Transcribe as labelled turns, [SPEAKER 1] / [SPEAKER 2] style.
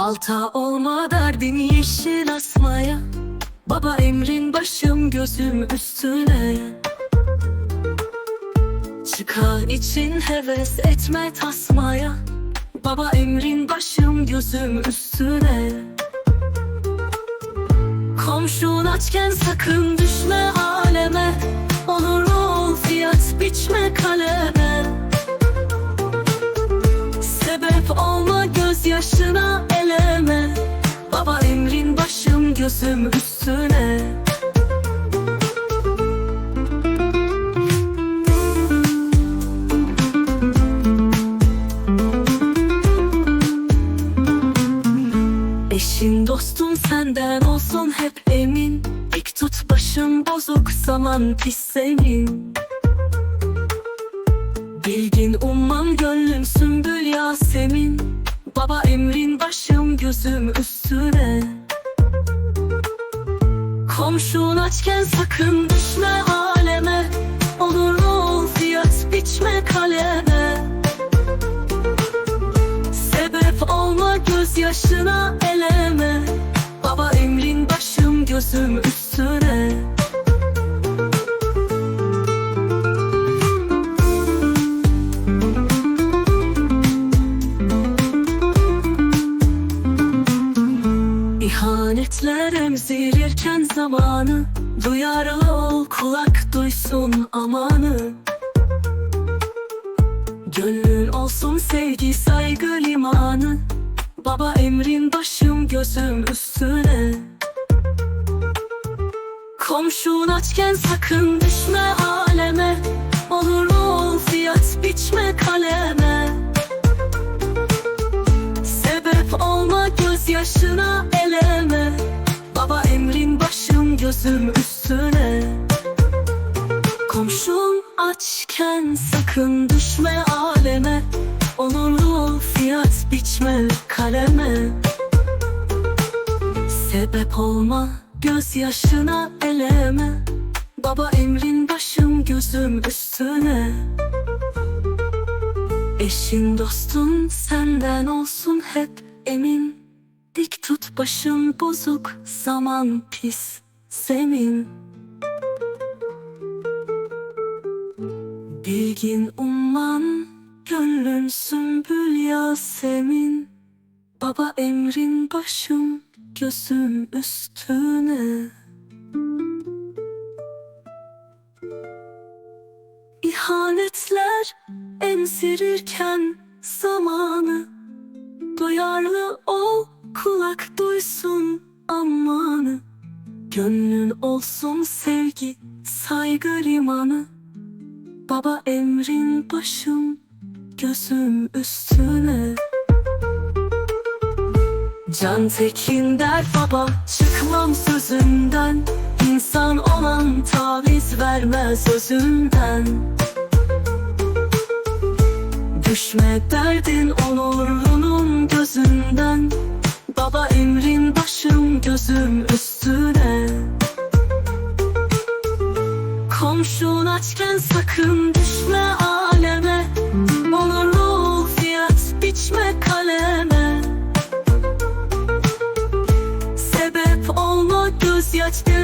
[SPEAKER 1] Balta olma derdin yeşil asmaya. Baba emrin başım gözüm üstüne. Çıkar için heves etme tasmaya. Baba emrin başım gözüm üstüne. Komşun açken sakın düşme aleme. Olur ol gözyaşına eleme. Baba emrin başım gözüm üstüne. Eşin dostun senden olsun hep emin. Dik tut başın bozuk zaman pis senin. Bilgin ummam gönlüm sümbül Yasemin Baba emrin başım gözüm üstüne. Komşun açken sakın düşme aleme. Olur ol fiyat biçme kaleme. Sebep olma gözyaşına eleme. Baba emrin başım gözüm üstüne İhanetler emzirirken zamanı. Duyarlı ol kulak duysun amanı. Gönlün olsun sevgi saygı limanı. Baba emrin başım gözüm üstüne. Komşun açken sakın düşme olma gözyaşına eleme. Baba emrin başım gözüm üstüne. Komşun açken sakın düşme aleme. Onurlu fiyat biçme kaleme. Sebep olma gözyaşına eleme. Baba emrin başım gözüm üstüne. Eşin dostun senden olsun hep emin tut başın bozuk zaman pis semin Bilgin umman gönlün sümbül Yasemin Baba emrin başım gözüm üstüne. İhanetler emzirirken zamanı Duyarlı ol kulak duysun amanı Gönlün olsun sevgi saygı limanı. Baba emrin başım gözüm üstüne. Can Tekin der baba çıkmam sözümden. İnsan olan taviz vermez özünden. Düşme derdin onurunun gözünden Baba emrin başım gözüm üstüne. Komşun açken sakın düşme aleme. Onurlu fiyat biçme kaleme. Sebep olma göz gözyaşları